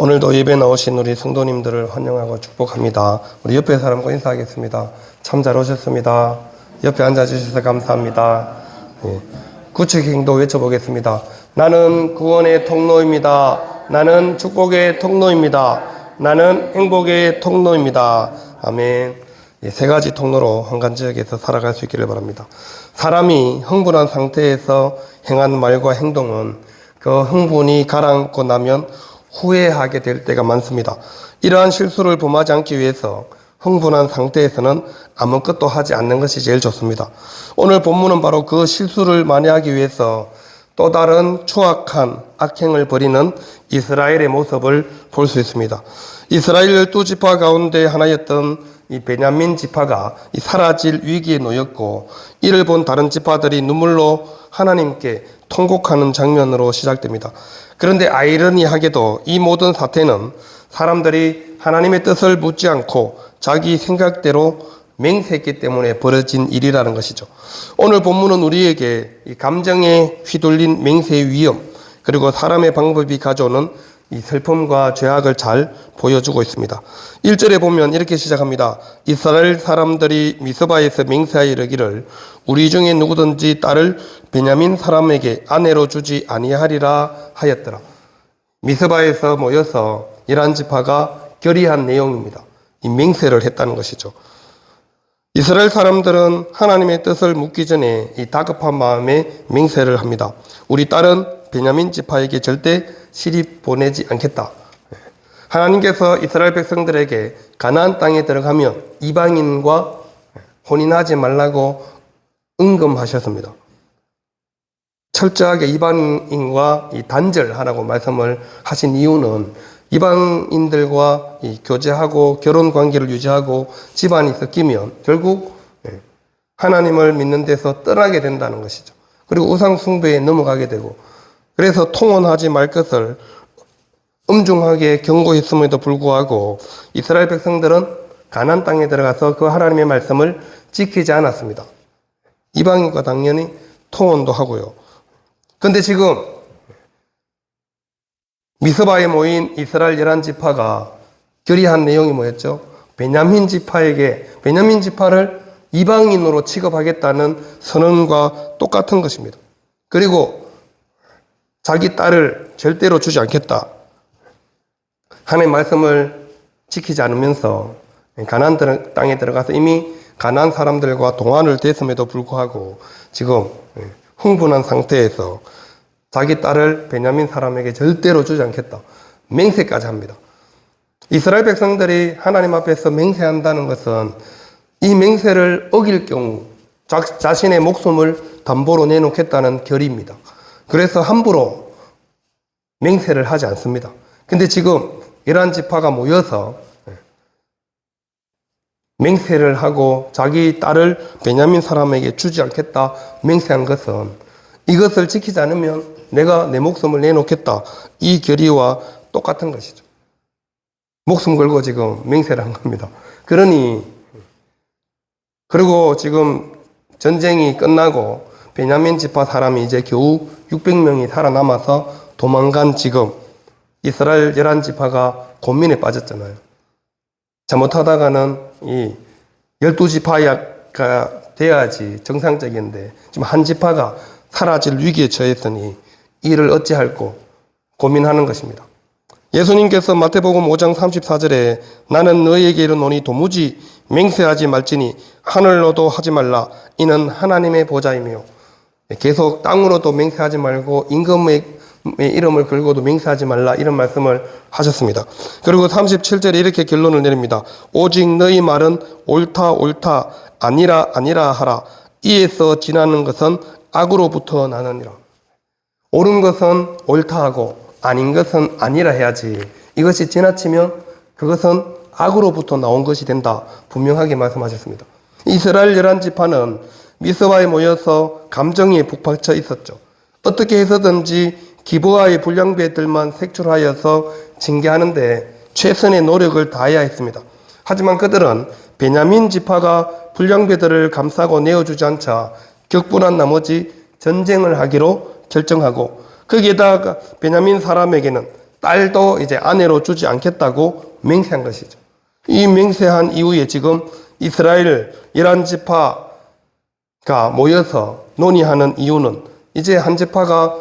오늘도 예배 나오신 우리 성도님들을 환영하고 축복합니다. 우리 옆에 사람과 인사하겠습니다. 참 잘 오셨습니다. 옆에 앉아주셔서 감사합니다. 예. 구축 행도 외쳐보겠습니다. 나는 구원의 통로입니다. 나는 축복의 통로입니다. 나는 행복의 통로입니다. 아멘. 예, 세 가지 통로로 한간 지역에서 살아갈 수 있기를 바랍니다. 사람이 흥분한 상태에서 행한 말과 행동은 그 흥분이 가라앉고 나면 후회하게 될 때가 많습니다. 이러한 실수를 범하지 않기 위해서 흥분한 상태에서는 아무것도 하지 않는 것이 제일 좋습니다. 오늘 본문은 바로 그 실수를 만회하기 위해서 또 다른 추악한 악행을 벌이는 이스라엘의 모습을 볼 수 있습니다. 이스라엘 열두 지파 가운데 하나였던 이 베냐민 지파가 이 사라질 위기에 놓였고 이를 본 다른 지파들이 눈물로 하나님께 통곡하는 장면으로 시작됩니다. 그런데 아이러니하게도 이 모든 사태는 사람들이 하나님의 뜻을 묻지 않고 자기 생각대로 맹세했기 때문에 벌어진 일이라는 것이죠. 오늘 본문은 우리에게 이 감정에 휘둘린 맹세의 위험, 그리고 사람의 방법이 가져오는 이 슬픔과 죄악을 잘 보여주고 있습니다. 1절에 보면 이렇게 시작합니다. 이스라엘 사람들이 미스바에서 맹세하여 이르기를 우리 중에 누구든지 딸을 베냐민 사람에게 아내로 주지 아니하리라 하였더라. 미스바에서 모여서 이란 지파가 결의한 내용입니다. 이 맹세를 했다는 것이죠. 이스라엘 사람들은 하나님의 뜻을 묻기 전에 이 다급한 마음에 맹세를 합니다. 우리 딸은 베냐민 지파에게 절대 시집 보내지 않겠다. 하나님께서 이스라엘 백성들에게 가나안 땅에 들어가면 이방인과 혼인하지 말라고 응금하셨습니다. 철저하게 이방인과 이 단절하라고 말씀을 하신 이유는 이방인들과 이 교제하고 결혼 관계를 유지하고 집안이 섞이면 결국 예, 하나님을 믿는 데서 떠나게 된다는 것이죠. 그리고 우상 숭배에 넘어가게 되고 그래서 통혼하지 말 것을 엄중하게 경고했음에도 불구하고 이스라엘 백성들은 가나안 땅에 들어가서 그 하나님의 말씀을 지키지 않았습니다. 이방인과 당연히 통혼도 하고요. 근데 지금 미스바에 모인 이스라엘 열한 지파가 결의한 내용이 뭐였죠? 베냐민 지파에게 베냐민 지파를 이방인으로 취급하겠다는 선언과 똑같은 것입니다. 그리고 자기 딸을 절대로 주지 않겠다. 하나님의 말씀을 지키지 않으면서 가나안 땅에 들어가서 이미 가나안 사람들과 동안을 됐음에도 불구하고 지금 흥분한 상태에서 자기 딸을 베냐민 사람에게 절대로 주지 않겠다. 맹세까지 합니다. 이스라엘 백성들이 하나님 앞에서 맹세한다는 것은 이 맹세를 어길 경우 자, 자신의 목숨을 담보로 내놓겠다는 결의입니다. 그래서 함부로 맹세를 하지 않습니다. 근데 지금 이러한 지파가 모여서 맹세를 하고 자기 딸을 베냐민 사람에게 주지 않겠다 맹세한 것은 이것을 지키지 않으면 내가 내 목숨을 내놓겠다 이 결의와 똑같은 것이죠. 목숨 걸고 지금 맹세를 한 겁니다. 그러니 그리고 지금 전쟁이 끝나고 베냐민 지파 사람이 이제 겨우 600명이 살아남아서 도망간 지금 이스라엘 열한 지파가 고민에 빠졌잖아요. 잘못하다가는 이 열두 지파가 돼야지 정상적인데 지금 한 지파가 사라질 위기에 처했으니 이를 어찌할꼬 고민하는 것입니다. 예수님께서 마태복음 5장 34절에 나는 너희에게 이르노니 도무지 맹세하지 말지니 하늘로도 하지 말라 이는 하나님의 보좌이며 계속 땅으로도 맹세하지 말고 임금의 이름을 걸고도 맹세하지 말라 이런 말씀을 하셨습니다. 그리고 37절에 이렇게 결론을 내립니다. 오직 너희 말은 옳다 옳다 아니라 아니라 하라 이에서 지나는 것은 악으로부터 나느니라. 옳은 것은 옳다 하고 아닌 것은 아니라 해야지. 이것이 지나치면 그것은 악으로부터 나온 것이 된다. 분명하게 말씀하셨습니다. 이스라엘 열한 지파는 미스바에 모여서 감정이 북받쳐 있었죠. 어떻게 해서든지 기부와의 불량배들만 색출하여서 징계하는데 최선의 노력을 다해야 했습니다. 하지만 그들은 베냐민 지파가 불량배들을 감싸고 내어주지 않자 격분한 나머지 전쟁을 하기로 결정하고 거기에다가 베냐민 사람에게는 딸도 이제 아내로 주지 않겠다고 맹세한 것이죠. 이 맹세한 이후에 지금 이스라엘 이란 지파가 모여서 논의하는 이유는 이제 한 지파가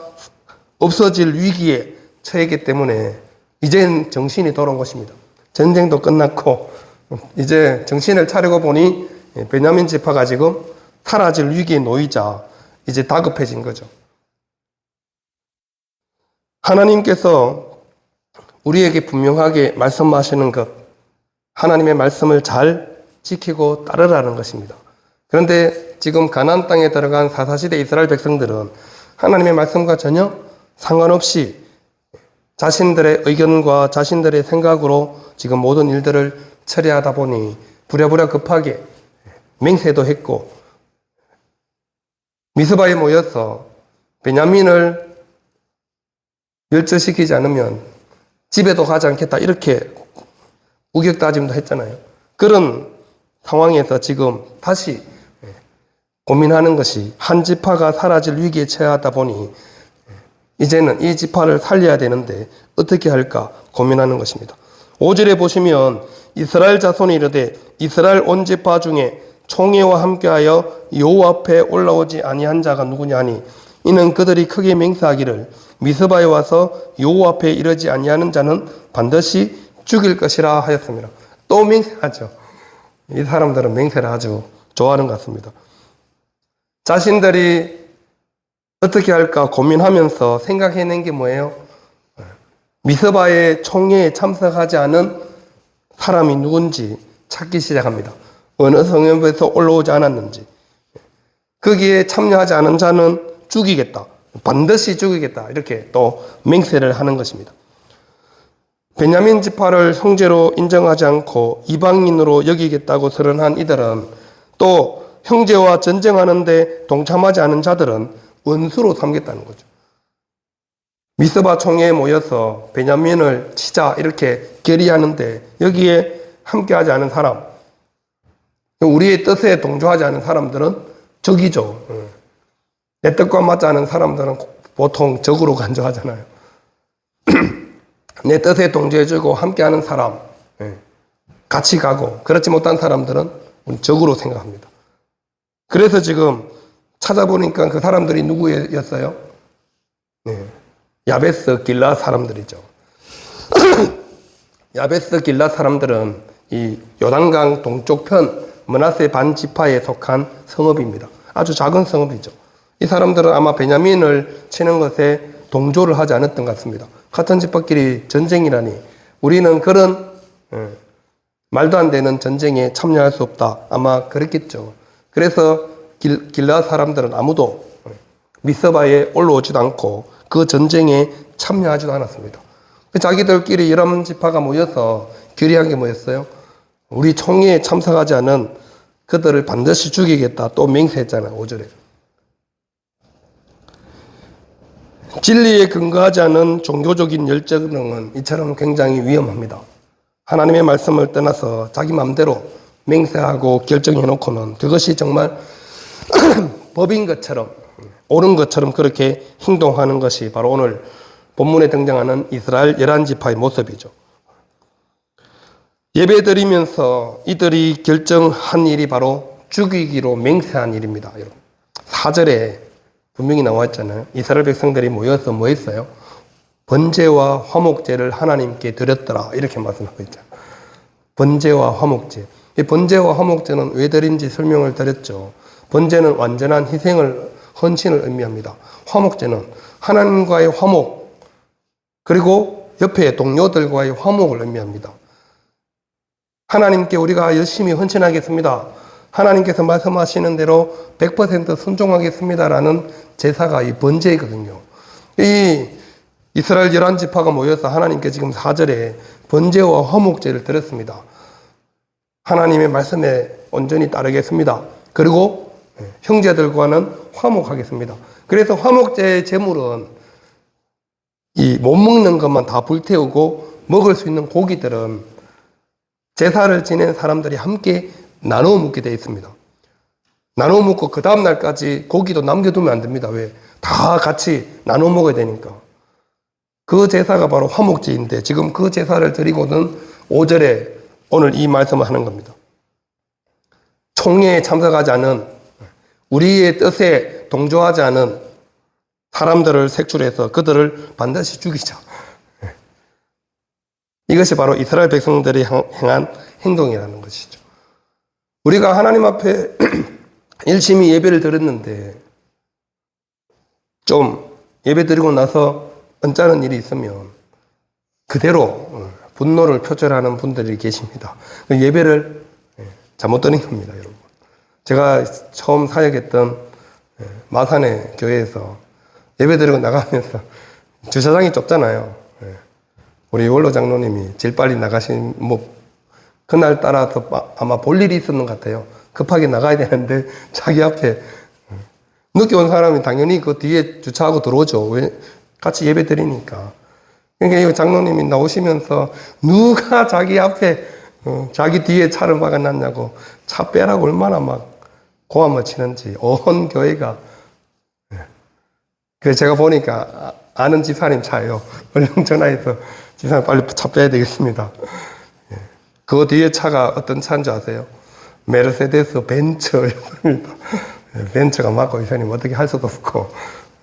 없어질 위기에 처했기 때문에 이젠 정신이 돌아온 것입니다. 전쟁도 끝났고 이제 정신을 차리고 보니 베냐민 지파가 지금 사라질 위기에 놓이자 이제 다급해진 거죠. 하나님께서 우리에게 분명하게 말씀하시는 것, 하나님의 말씀을 잘 지키고 따르라는 것입니다. 그런데 지금 가나안 땅에 들어간 사사시대 이스라엘 백성들은 하나님의 말씀과 전혀 상관없이 자신들의 의견과 자신들의 생각으로 지금 모든 일들을 처리하다 보니 부랴부랴 급하게 맹세도 했고 미스바에 모여서 베냐민을 멸절시키지 않으면 집에도 가지 않겠다 이렇게 우격 다짐도 했잖아요. 그런 상황에서 지금 다시 고민하는 것이 한 지파가 사라질 위기에 처하다 보니 이제는 이 지파를 살려야 되는데 어떻게 할까 고민하는 것입니다. 5절에 보시면 이스라엘 자손이 이르되 이스라엘 온 지파 중에 총회와 함께하여 여호와 앞에 올라오지 아니한 자가 누구냐니 이는 그들이 크게 맹세하기를 미스바에 와서 여호와 앞에 이르지 아니하는 자는 반드시 죽일 것이라 하였습니다. 또 맹세하죠. 이 사람들은 맹세를 아주 좋아하는 것 같습니다. 자신들이 어떻게 할까 고민하면서 생각해낸 게 뭐예요? 미스바의 총회에 참석하지 않은 사람이 누군지 찾기 시작합니다. 어느 성읍에서 올라오지 않았는지. 거기에 참여하지 않은 자는 죽이겠다. 반드시 죽이겠다. 이렇게 또 맹세를 하는 것입니다. 베냐민 지파를 형제로 인정하지 않고 이방인으로 여기겠다고 선언한 이들은 또 형제와 전쟁하는데 동참하지 않은 자들은 원수로 삼겠다는 거죠. 미스바 총회에 모여서 베냐민을 치자 이렇게 결의하는데 여기에 함께하지 않은 사람, 우리의 뜻에 동조하지 않은 사람들은 적이죠. 내 뜻과 맞지 않은 사람들은 보통 적으로 간주하잖아요. 내 뜻에 동조해주고 함께하는 사람, 같이 가고 그렇지 못한 사람들은 적으로 생각합니다. 그래서 지금 찾아보니까 그 사람들이 누구였어요? 네. 야베스 길라 사람들이죠. 야베스 길라 사람들은 이 요단강 동쪽편 머나세 반지파에 속한 성읍입니다. 아주 작은 성읍이죠. 이 사람들은 아마 베냐민을 치는 것에 동조를 하지 않았던 것 같습니다. 같은 집합끼리 전쟁이라니 우리는 그런 예, 말도 안 되는 전쟁에 참여할 수 없다. 아마 그랬겠죠. 그래서 길, 길라 사람들은 아무도 미스바에 올라오지도 않고 그 전쟁에 참여하지도 않았습니다. 자기들끼리 열한 지파가 모여서 결의한 게 뭐였어요? 우리 총회에 참석하지 않은 그들을 반드시 죽이겠다. 또 맹세했잖아요. 5절에. 진리에 근거하지 않은 종교적인 열정은 이처럼 굉장히 위험합니다. 하나님의 말씀을 떠나서 자기 마음대로 맹세하고 결정해 놓고는 그것이 정말 법인 것처럼 옳은 것처럼 그렇게 행동하는 것이 바로 오늘 본문에 등장하는 이스라엘 열한 지파의 모습이죠. 예배 드리면서 이들이 결정한 일이 바로 죽이기로 맹세한 일입니다. 4절에 분명히 나와 있잖아요. 이스라엘 백성들이 모여서 뭐 했어요? 번제와 화목제를 하나님께 드렸더라. 이렇게 말씀하고 있잖아요. 번제와 화목제. 이 번제와 화목제는 왜 드린지 설명을 드렸죠. 번제는 완전한 희생을, 헌신을 의미합니다. 화목제는 하나님과의 화목, 그리고 옆에 동료들과의 화목을 의미합니다. 하나님께 우리가 열심히 헌신하겠습니다. 하나님께서 말씀하시는 대로 100% 순종하겠습니다라는 제사가 이 번제이거든요. 이 이스라엘 열한 지파가 모여서 하나님께 지금 4절에 번제와 허목제를 드렸습니다. 하나님의 말씀에 온전히 따르겠습니다. 그리고 형제들과는 화목하겠습니다. 그래서 화목제의 제물은 이 못 먹는 것만 다 불태우고 먹을 수 있는 고기들은 제사를 지낸 사람들이 함께 나누어 먹게 되어 있습니다. 나누어 먹고 그 다음 날까지 고기도 남겨두면 안 됩니다. 왜? 다 같이 나누어 먹어야 되니까. 그 제사가 바로 화목제인데 지금 그 제사를 드리고는 5절에 오늘 이 말씀을 하는 겁니다. 총회에 참석하지 않은 우리의 뜻에 동조하지 않은 사람들을 색출해서 그들을 반드시 죽이자. 이것이 바로 이스라엘 백성들이 행- 행한 행동이라는 것이죠. 우리가 하나님 앞에 열심히 예배를 드렸는데 좀 예배 드리고 나서 언짢은 일이 있으면 그대로 어, 분노를 표출하는 분들이 계십니다. 그 예배를 예, 잘못 드린 겁니다, 여러분. 제가 처음 사역했던 예, 마산의 교회에서 예배 드리고 나가면서 주차장이 좁잖아요. 예. 우리 원로 장로님이 제일 빨리 나가신 뭐 그날 따라서 마- 아마 볼 일이 있었는 것 같아요. 급하게 나가야 되는데 자기 앞에 늦게 온 사람이 당연히 그 뒤에 주차하고 들어오죠. 왜 같이 예배 드리니까. 그러니까 이 장로님이 나오시면서 누가 자기 앞에 어, 자기 뒤에 차를 막아놨냐고 차 빼라고 얼마나 막 고함을 치는지 온 교회가 예. 그래서 제가 보니까 아- 아는 집사님 차예요. 얼른 전화해서 집사님 빨리 차 빼야 되겠습니다. 예. 그 뒤에 차가 어떤 차인 줄 아세요? 메르세데스 벤츠였습니다. 예, 벤츠가 막고 이사님 어떻게 할 수도 없고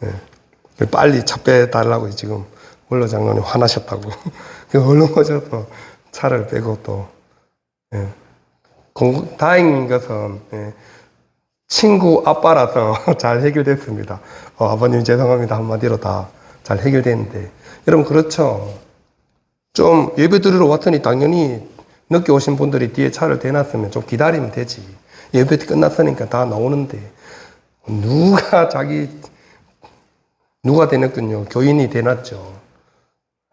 예. 빨리 차 빼달라고 지금 원로 장로님 화나셨다고 그 얼른 오셔서 차를 빼고 또 예. 공- 다행인 것은 예. 친구 아빠라서 잘 해결됐습니다. 어, 아버님 죄송합니다 한마디로 다 잘 해결됐는데 여러분 그렇죠. 좀 예배 드리러 왔더니 당연히 늦게 오신 분들이 뒤에 차를 대놨으면 좀 기다리면 되지. 예배 끝났으니까 다 나오는데 누가 자기 누가 대놨군요. 교인이 대놨죠.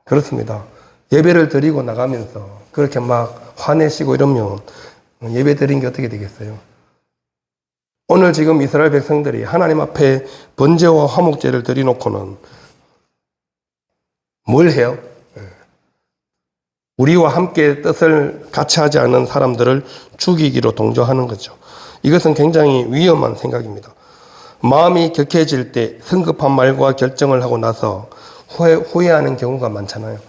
그렇습니다. 예배를 드리고 나가면서 그렇게 막 화내시고 이러면 예배 드린 게 어떻게 되겠어요? 오늘 지금 이스라엘 백성들이 하나님 앞에 번제와 화목제를 드려놓고는 뭘 해요? 우리와 함께 뜻을 같이 하지 않은 사람들을 죽이기로 동조하는 거죠. 이것은 굉장히 위험한 생각입니다. 마음이 격해질 때 성급한 말과 결정을 하고 나서 후회, 후회하는 경우가 많잖아요.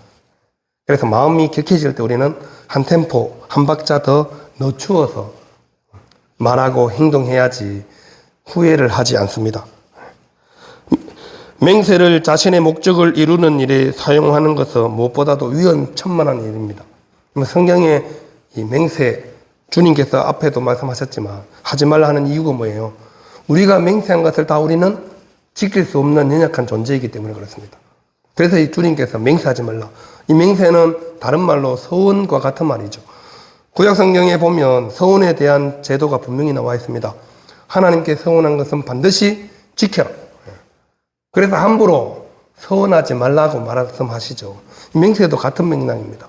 그래서 마음이 격해질 때 우리는 한 템포, 한 박자 더 늦추어서 말하고 행동해야지 후회를 하지 않습니다. 맹세를 자신의 목적을 이루는 일에 사용하는 것은 무엇보다도 위험천만한 일입니다. 뭐 성경에 이 맹세, 주님께서 앞에도 말씀하셨지만 하지 말라 하는 이유가 뭐예요? 우리가 맹세한 것을 다 우리는 지킬 수 없는 연약한 존재이기 때문에 그렇습니다. 그래서 이 주님께서 맹세하지 말라. 이 맹세는 다른 말로 서원과 같은 말이죠. 구약 성경에 보면 서원에 대한 제도가 분명히 나와 있습니다. 하나님께 서원한 것은 반드시 지켜라. 그래서 함부로 서원하지 말라고 말씀하시죠. 이 맹세도 같은 맥락입니다.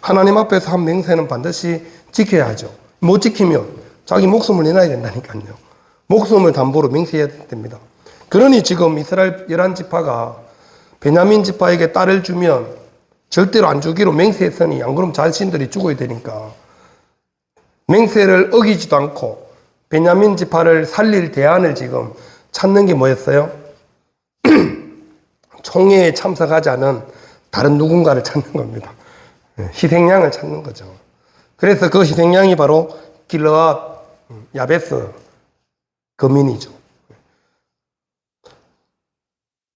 하나님 앞에서 한 맹세는 반드시 지켜야 하죠. 못 지키면 자기 목숨을 내놔야 된다니까요. 목숨을 담보로 맹세해야 됩니다. 그러니 지금 이스라엘 열한 지파가 베냐민 지파에게 딸을 주면 절대로 안 주기로 맹세했으니 안 그러면 자신들이 죽어야 되니까 맹세를 어기지도 않고 베냐민 지파를 살릴 대안을 지금 찾는 게 뭐였어요? 총회에 참석하지 않은 다른 누군가를 찾는 겁니다. 예, 희생양을 찾는 거죠. 그래서 그 희생양이 바로 길러앗 야베스 거민이죠.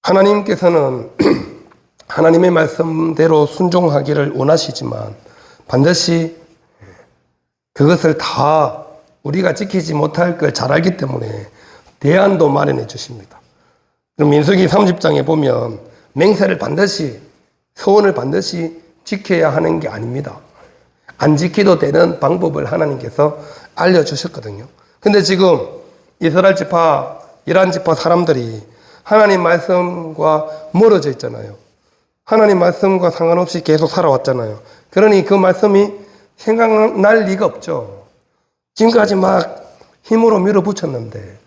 하나님께서는 하나님의 말씀대로 순종하기를 원하시지만 반드시 그것을 다 우리가 지키지 못할 걸 잘 알기 때문에 대안도 마련해 주십니다. 그럼 민수기 30장에 보면 맹세를 반드시 소원을 반드시 지켜야 하는 게 아닙니다. 안 지켜도 되는 방법을 하나님께서 알려주셨거든요. 근데 지금 이스라엘 지파, 이란 지파 사람들이 하나님 말씀과 멀어져 있잖아요. 하나님 말씀과 상관없이 계속 살아왔잖아요. 그러니 그 말씀이 생각날 리가 없죠. 지금까지 막 힘으로 밀어붙였는데,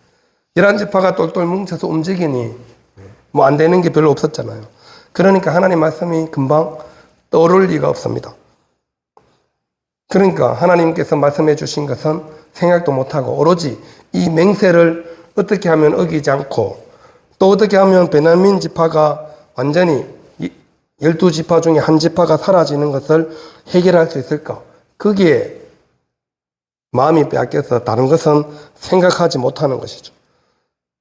이란 지파가 똘똘 뭉쳐서 움직이니 뭐 안 되는 게 별로 없었잖아요. 그러니까 하나님 말씀이 금방 떠오를 리가 없습니다. 그러니까 하나님께서 말씀해 주신 것은 생각도 못하고 오로지 이 맹세를 어떻게 하면 어기지 않고 또 어떻게 하면 베냐민 지파가 완전히 이- 열두 지파 중에 한 지파가 사라지는 것을 해결할 수 있을까? 거기에 마음이 빼앗겨서 다른 것은 생각하지 못하는 것이죠.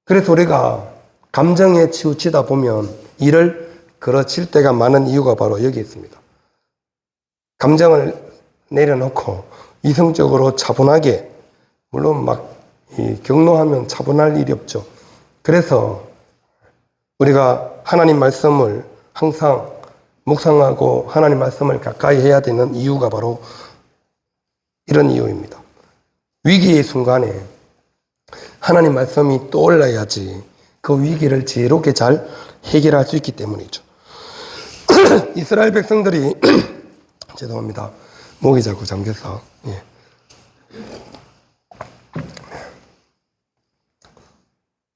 그래서 우리가 감정에 치우치다 보면 이를 그르칠 때가 많은 이유가 바로 여기 있습니다. 감정을 내려놓고 이성적으로 차분하게 물론 막이 경노하면 차분할 일이 없죠. 그래서 우리가 하나님 말씀을 항상 묵상하고 하나님 말씀을 가까이 해야 되는 이유가 바로 이런 이유입니다. 위기의 순간에 하나님 말씀이 떠올라야지 그 위기를 지혜롭게 잘 해결할 수 있기 때문이죠. 이스라엘 백성들이 죄송합니다. 목이 자꾸 잠겨서 예.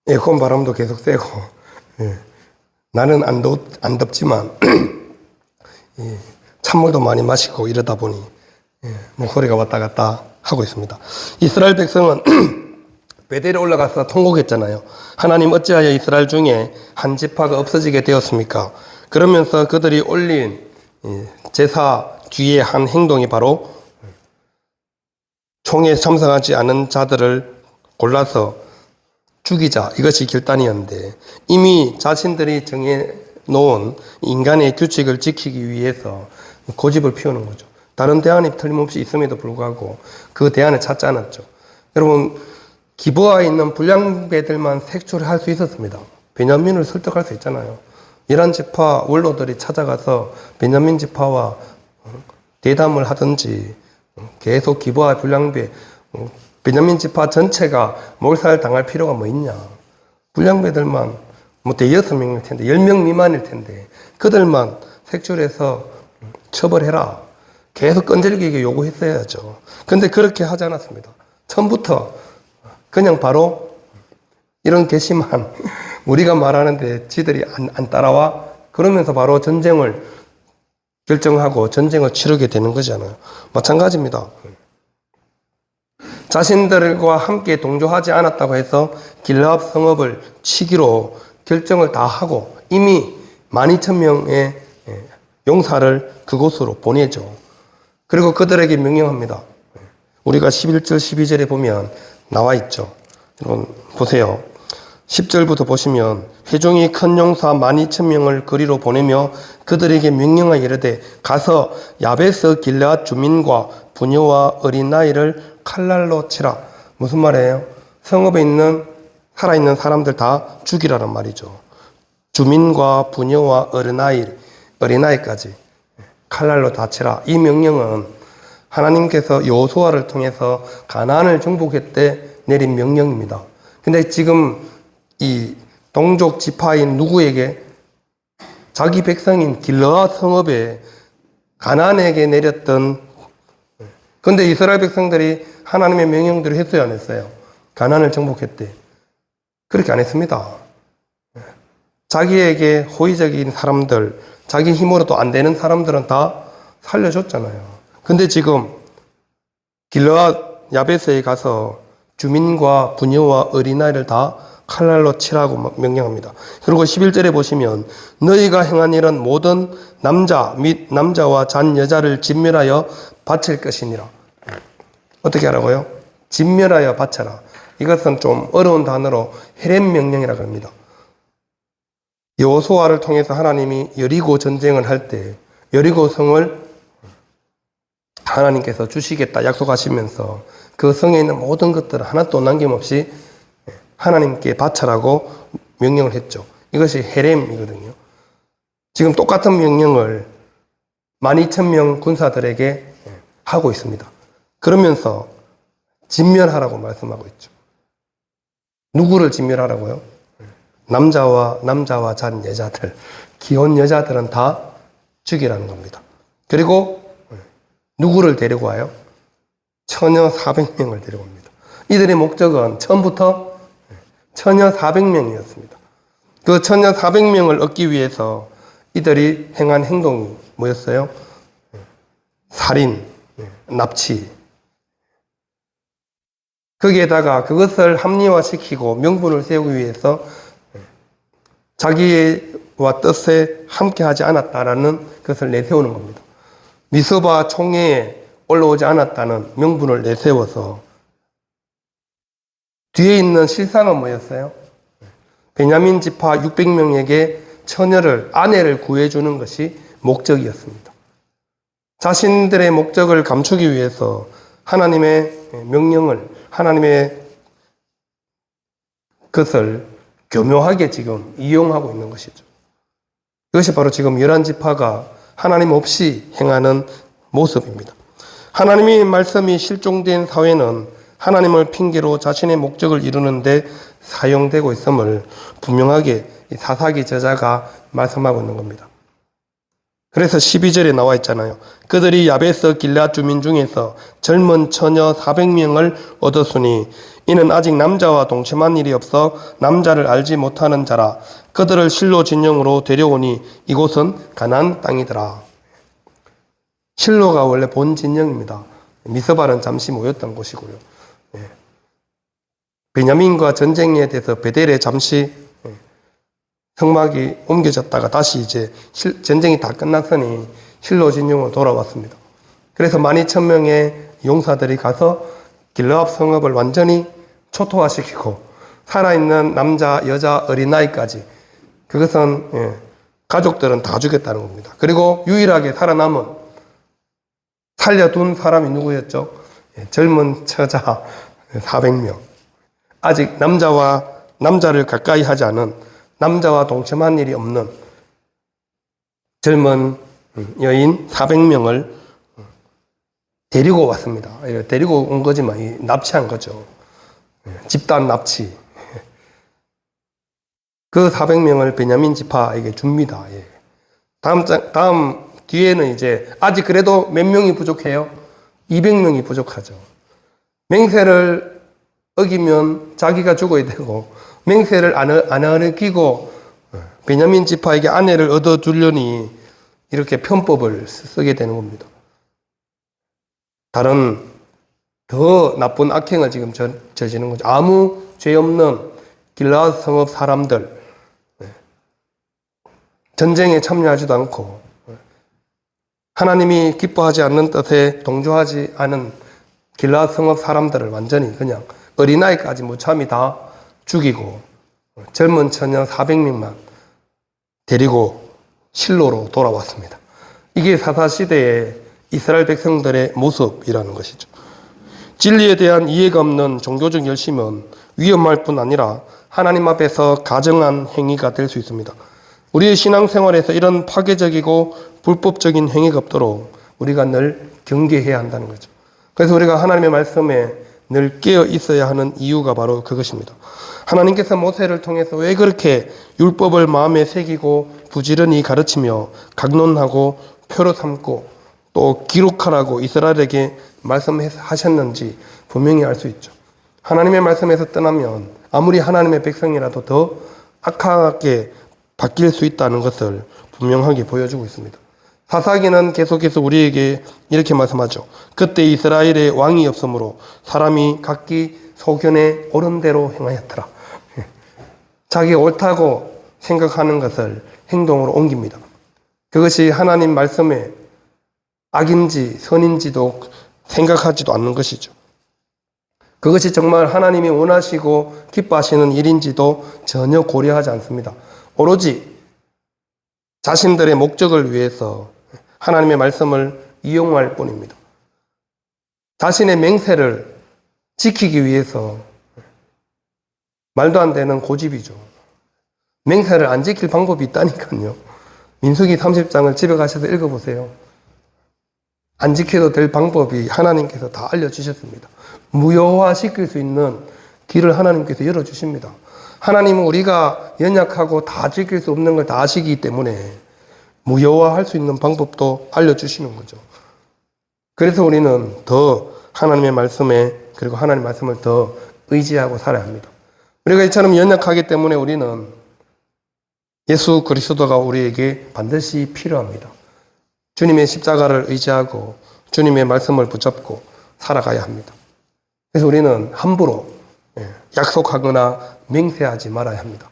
에어컨 바람도 계속 세고 예. 나는 안, 덥, 안 덥지만 예. 찬물도 많이 마시고 이러다 보니 예. 목소리가 왔다 갔다 하고 있습니다. 이스라엘 백성은 베델에 올라가서 통곡했잖아요. 하나님 어찌하여 이스라엘 중에 한 지파가 없어지게 되었습니까? 그러면서 그들이 올린 예, 제사 뒤에 한 행동이 바로 총에 참석하지 않은 자들을 골라서 죽이자 이것이 결단이었는데 이미 자신들이 정해 놓은 인간의 규칙을 지키기 위해서 고집을 피우는 거죠. 다른 대안이 틀림없이 있음에도 불구하고 그 대안을 찾지 않았죠. 여러분 기부하에 있는 불량배들만 색출을 할 수 있었습니다. 베냐민을 설득할 수 있잖아요. 이란 지파 원로들이 찾아가서 베냐민 지파와 대담을 하든지 계속 기부하 불량배 베냐민 지파 전체가 몰살 당할 필요가 뭐 있냐. 불량배들만 뭐 대여섯 명일 텐데 열 명 미만일 텐데 그들만 색출해서 처벌해라. 계속 끈질기게 요구했어야죠. 근데 그렇게 하지 않았습니다. 처음부터 그냥 바로 이런 괘씸한 우리가 말하는데 지들이 안, 안 따라와 그러면서 바로 전쟁을 결정하고 전쟁을 치르게 되는 거잖아요. 마찬가지입니다. 자신들과 함께 동조하지 않았다고 해서 길라압 성읍을 치기로 결정을 다 하고 이미 12,000명의 용사를 그곳으로 보내죠. 그리고 그들에게 명령합니다. 우리가 11절, 12절에 보면 나와 있죠. 여러분 보세요. 10절부터 보시면 회종이 큰 용사 12,000명을 거리로 보내며 그들에게 명령하여 이르되 가서 야베스 길르앗 주민과 부녀와 어린아이를 칼날로 치라. 무슨 말이에요? 성읍에 있는 살아있는 사람들 다 죽이라는 말이죠. 주민과 부녀와 어린아이, 어린아이까지 칼날로 다 치라. 이 명령은 하나님께서 여호수아를 통해서 가나안을 정복했때 내린 명령입니다. 근데 지금 이 동족 지파인 누구에게 자기 백성인 길러아 성읍에 가나안에게 내렸던 근데 이스라엘 백성들이 하나님의 명령대로 했어요 안 했어요? 가나안을 정복했대. 그렇게 안 했습니다. 자기에게 호의적인 사람들, 자기 힘으로도 안 되는 사람들은 다 살려줬잖아요. 근데 지금 길러아 야베스에 가서 주민과 부녀와 어린아이를 다 칼날로 치라고 명령합니다. 그리고 11절에 보시면 너희가 행한 일은 모든 남자 및 남자와 잔 여자를 진멸하여 바칠 것이니라. 어떻게 하라고요? 진멸하여 바쳐라. 이것은 좀 어려운 단어로 헤렘 명령이라고 합니다. 여호수아를 통해서 하나님이 여리고 전쟁을 할 때 여리고 성을 하나님께서 주시겠다 약속하시면서 그 성에 있는 모든 것들을 하나도 남김없이 하나님께 바쳐라고 명령을 했죠. 이것이 헤렘이거든요. 지금 똑같은 명령을 12,000명 군사들에게 하고 있습니다. 그러면서 진멸하라고 말씀하고 있죠. 누구를 진멸하라고요? 남자와 남자와 잔 여자들, 기혼 여자들은 다 죽이라는 겁니다. 그리고 누구를 데리고 와요? 처녀 400명을 데리고 옵니다. 이들의 목적은 처음부터 처녀 400명이었습니다. 그 처녀 400명을 얻기 위해서 이들이 행한 행동이 뭐였어요? 살인, 납치. 거기에다가 그것을 합리화시키고 명분을 세우기 위해서 자기의 뜻에 함께하지 않았다라는 것을 내세우는 겁니다. 미서바 총회에 올라오지 않았다는 명분을 내세워서 뒤에 있는 실상은 뭐였어요? 베냐민 지파 600명에게 처녀를 아내를 구해주는 것이 목적이었습니다. 자신들의 목적을 감추기 위해서 하나님의 명령을 하나님의 것을 교묘하게 지금 이용하고 있는 것이죠. 이것이 바로 지금 열한 지파가 하나님 없이 행하는 모습입니다. 하나님의 말씀이 실종된 사회는 하나님을 핑계로 자신의 목적을 이루는데 사용되고 있음을 분명하게 이 사사기 저자가 말씀하고 있는 겁니다. 그래서 12절에 나와 있잖아요. 그들이 야베스 길라 주민 중에서 젊은 처녀 400명을 얻었으니 이는 아직 남자와 동침한 일이 없어 남자를 알지 못하는 자라 그들을 실로 진영으로 데려오니 이곳은 가나안 땅이더라. 실로가 원래 본 진영입니다. 미스바는 잠시 모였던 곳이고요. 예. 베냐민과 전쟁에 대해서 베델에 잠시 예, 성막이 옮겨졌다가 다시 이제 실- 전쟁이 다 끝났으니 실로 진영으로 돌아왔습니다. 그래서 12,000명의 용사들이 가서 길르압 성읍을 완전히 초토화시키고 살아있는 남자, 여자, 어린아이까지 그것은 예, 가족들은 다 죽였다는 겁니다. 그리고 유일하게 살아남은 살려둔 사람이 누구였죠? 예, 젊은 처자 400명. 아직 남자와 남자를 가까이 하지 않은 남자와 동침한 일이 없는 젊은 여인 400명을 데리고 왔습니다. 예, 데리고 온 거지만 이 납치한 거죠. 예, 집단 납치. 그 400명을 베냐민 지파에게 줍니다. 예. 다음 장, 다음 뒤에는 이제 아직 그래도 몇 명이 부족해요? 200명이 부족하죠. 맹세를 어기면 자기가 죽어야 되고 맹세를 안, 어- 안 어기고 베냐민 지파에게 아내를 얻어 주려니 이렇게 편법을 쓰게 되는 겁니다. 다른 더 나쁜 악행을 지금 저, 저지는 거죠. 아무 죄 없는 길라 성읍 사람들 네. 전쟁에 참여하지도 않고 네. 하나님이 기뻐하지 않는 뜻에 동조하지 않은 길라 성읍 사람들을 완전히 그냥 어린아이까지 무참히 다 죽이고 젊은 처녀 400명만 데리고 실로로 돌아왔습니다. 이게 사사 시대의 이스라엘 백성들의 모습이라는 것이죠. 진리에 대한 이해가 없는 종교적 열심은 위험할 뿐 아니라 하나님 앞에서 가정한 행위가 될 수 있습니다. 우리의 신앙생활에서 이런 파괴적이고 불법적인 행위가 없도록 우리가 늘 경계해야 한다는 거죠. 그래서 우리가 하나님의 말씀에 늘 깨어 있어야 하는 이유가 바로 그것입니다. 하나님께서 모세를 통해서 왜 그렇게 율법을 마음에 새기고 부지런히 가르치며 강론하고 표로 삼고 또 기록하라고 이스라엘에게 말씀하셨는지 분명히 알 수 있죠. 하나님의 말씀에서 떠나면 아무리 하나님의 백성이라도 더 악하게 바뀔 수 있다는 것을 분명하게 보여주고 있습니다. 사사기는 계속해서 우리에게 이렇게 말씀하죠. 그때 이스라엘의 왕이 없으므로 사람이 각기 소견에 옳은 대로 행하였더라. 자기 옳다고 생각하는 것을 행동으로 옮깁니다. 그것이 하나님 말씀에 악인지 선인지도 생각하지도 않는 것이죠. 그것이 정말 하나님이 원하시고 기뻐하시는 일인지도 전혀 고려하지 않습니다. 오로지 자신들의 목적을 위해서 하나님의 말씀을 이용할 뿐입니다. 자신의 맹세를 지키기 위해서 말도 안 되는 고집이죠. 맹세를 안 지킬 방법이 있다니까요. 민수기 30장을 집에 가셔서 읽어보세요. 안 지켜도 될 방법이 하나님께서 다 알려주셨습니다. 무효화 시킬 수 있는 길을 하나님께서 열어주십니다. 하나님은 우리가 연약하고 다 지킬 수 없는 걸 다 아시기 때문에 무효화 할 수 있는 방법도 알려주시는 거죠. 그래서 우리는 더 하나님의 말씀에 그리고 하나님의 말씀을 더 의지하고 살아야 합니다. 우리가 이처럼 연약하기 때문에 우리는 예수 그리스도가 우리에게 반드시 필요합니다. 주님의 십자가를 의지하고 주님의 말씀을 붙잡고 살아가야 합니다. 그래서 우리는 함부로 예, 약속하거나 맹세하지 말아야 합니다.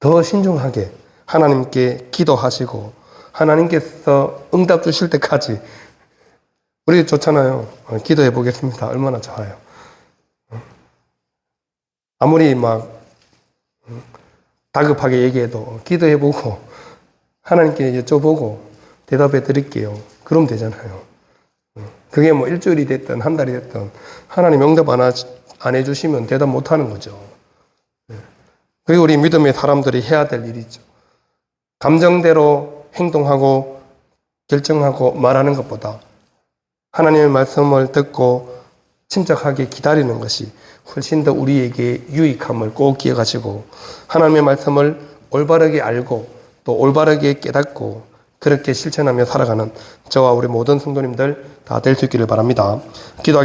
더 신중하게 하나님께 기도하시고 하나님께서 응답 주실 때까지 우리 좋잖아요. 어, 기도해 보겠습니다. 얼마나 좋아요. 어. 아무리 막 음, 다급하게 얘기해도 기도해 보고 하나님께 여쭤보고 대답해 드릴게요. 그럼 되잖아요. 어. 그게 뭐 일주일이 됐든 한 달이 됐든 하나님 응답 안, 하, 안 해주시면 대답 못 하는 거죠. 예. 그게 우리 믿음의 사람들이 해야 될 일이죠. 감정대로 행동하고 결정하고 말하는 것보다 하나님의 말씀을 듣고 침착하게 기다리는 것이 훨씬 더 우리에게 유익함을 꼭 기억하시고 하나님의 말씀을 올바르게 알고 또 올바르게 깨닫고 그렇게 실천하며 살아가는 저와 우리 모든 성도님들 다 될 수 있기를 바랍니다. 기도하겠습니다.